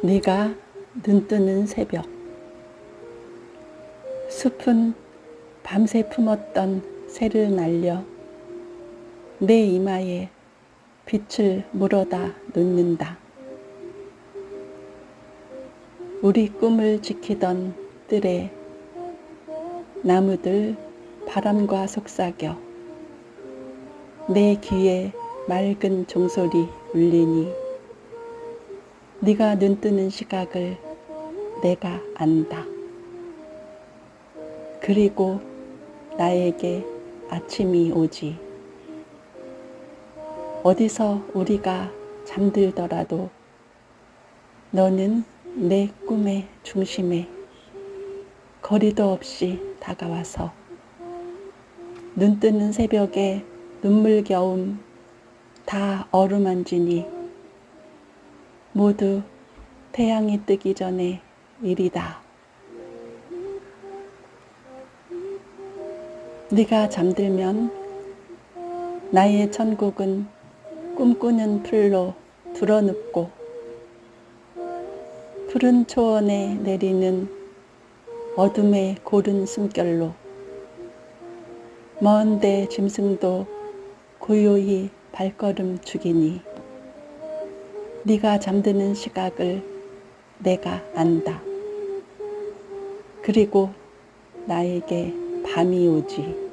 네가 눈뜨는 새벽 숲은 밤새 품었던 새를 날려 내 이마에 빛을 물어다 놓는다. 우리 꿈을 지키던 뜰에 나무들 바람과 속삭여 내 귀에 맑은 종소리 울리니 네가 눈뜨는 시각을 내가 안다. 그리고 나에게 아침이 오지. 어디서 우리가 잠들더라도 너는 내 꿈의 중심에 거리도 없이 다가와서 눈 뜨는 새벽에 눈물겨움 다 어루만지니 모두 태양이 뜨기 전에 일이다. 네가 잠들면 나의 천국은 꿈꾸는 풀로 드러눕고 푸른 초원에 내리는 어둠의 고른 숨결로 먼데 짐승도 고요히 발걸음 죽이니 네가 잠드는 시각을 내가 안다. 그리고 나에게 밤이 오지.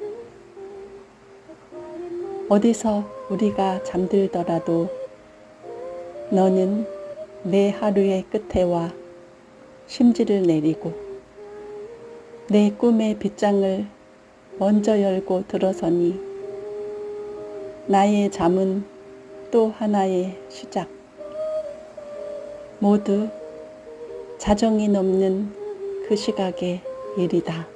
어디서 우리가 잠들더라도 너는 내 하루의 끝에 와 심지를 내리고 내 꿈의 빗장을 먼저 열고 들어서니 나의 잠은 또 하나의 시작. 모두 자정이 넘는 그 시각의 일이다.